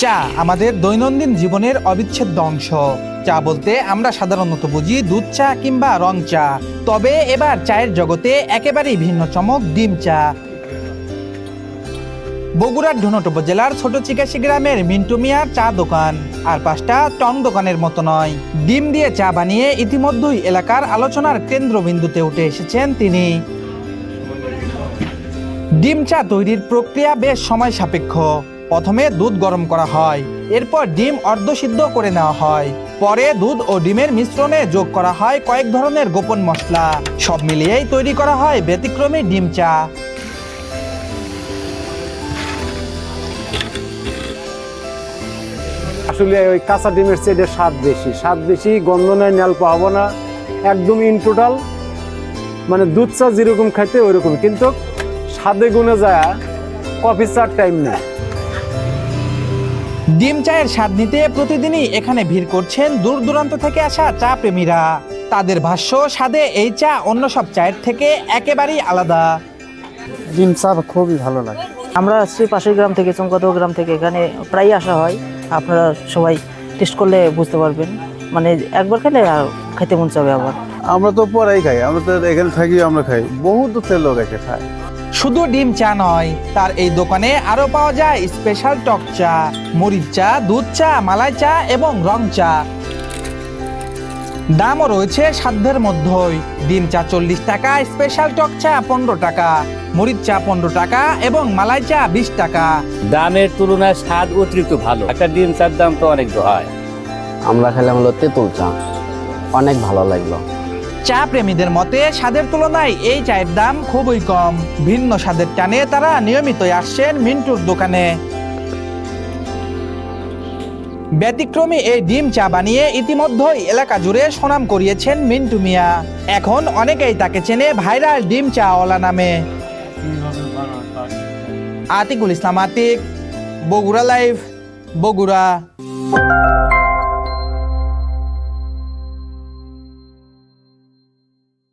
চা আমাদের দৈনন্দিন জীবনের অবিচ্ছেদ্য অংশ। চা বলতে আমরা সাধারণত বুঝি দুধ চা কিংবা রং চা। তবে এবার চায়ের জগতে একেবারেই ভিন্ন চমক ডিম চা। বগুড়ার ধুনট উপজেলার ছোট চিকাশি গ্রামের মিন্টু মিয়ার চা দোকান। আর পাঁচটা টং দোকানের মতো নয়। ডিম দিয়ে চা বানিয়ে ইতিমধ্যেই এলাকার আলোচনার কেন্দ্রবিন্দুতে উঠে এসেছেন তিনি। ডিম চা তৈরির প্রক্রিয়া বেশ সময় সাপেক্ষ। প্রথমে দুধ গরম করা হয়, এরপর ডিম অর্ধসিদ্ধ করে নেওয়া হয়। পরে দুধ ও ডিমের মিশ্রণে যোগ করা হয় কয়েক ধরনের গোপন মশলা। সব মিলিয়েই তৈরি করা হয় ব্যতিক্রমী ডিম চা আসলে ওই কাঁচা ডিমের চেয়ে স্বাদ বেশি। স্বাদ বেশি, গন্ধ নয় নেল না। একদম ইন টোটাল মানে দুধ চা যেরকম খাইতে ওইরকম। কিন্তু স্বাদে গুণে যায় কফি চার টাইম নেই ডিম চায়ের স্বাদ নিতে প্রতিদিনই এখানে ভিড় করছেন দূর দূরান্ত থেকে আসা চা প্রেমীরা। তাদের ভাষ্য স্বাদে এই চা অন্য সব চায়ের থেকে একেবারেই আলাদা। ডিম চা খুবই ভালো লাগে। আমরা আসছি পাশের গ্রাম থেকে চমকাতো গ্রাম থেকে। এখানে প্রায় আসা হয়। আপনারা সবাই টেস্ট করলে বুঝতে পারবেন। মানে একবার খেলে আর খেতে মন চাবে আবার। আমরা তো পরেই খাই। আমরা তো এখানে থাকি আমরা খাই। বহুত তেল লোক এসে খায়। শুধু ডিম চা নয় তার এই দোকানে আরও পাওয়া যায় স্পেশাল টক চা মরিচ চা দুধ চা মালাই চা এবং রং চা। দামও রয়েছে সাধ্যের মধ্যেই। ডিম চা চল্লিশ টাকা স্পেশাল টক চা পনেরো টাকা মরিচ চা পনেরো টাকা এবং মালাই চা বিশ টাকা। দামের তুলনায় স্বাদ অতিরিক্ত ভালো। একটা ডিম চার দাম তো অনেক হয় আমরা খেলাম হলো তেঁতুল চা। অনেক ভালো লাগল। চা প্রেমীদের মতে স্বাদের তুলনায় এই চায়ের দাম খুবই কম। ভিন্ন স্বাদের টানে তারা নিয়মিতই আসছেন মিন্টুর দোকানে। ব্যতিক্রমী এই ডিম চা বানিয়ে ইতিমধ্যেই এলাকা জুড়ে সুনাম করিয়েছেন মিন্টু মিয়া। এখন অনেকেই তাকে চেনে ভাইরাল ডিম চাওয়ালা নামে। আতিকুল ইসলাম আতিক, বগুড়া লাইভ, বগুড়া।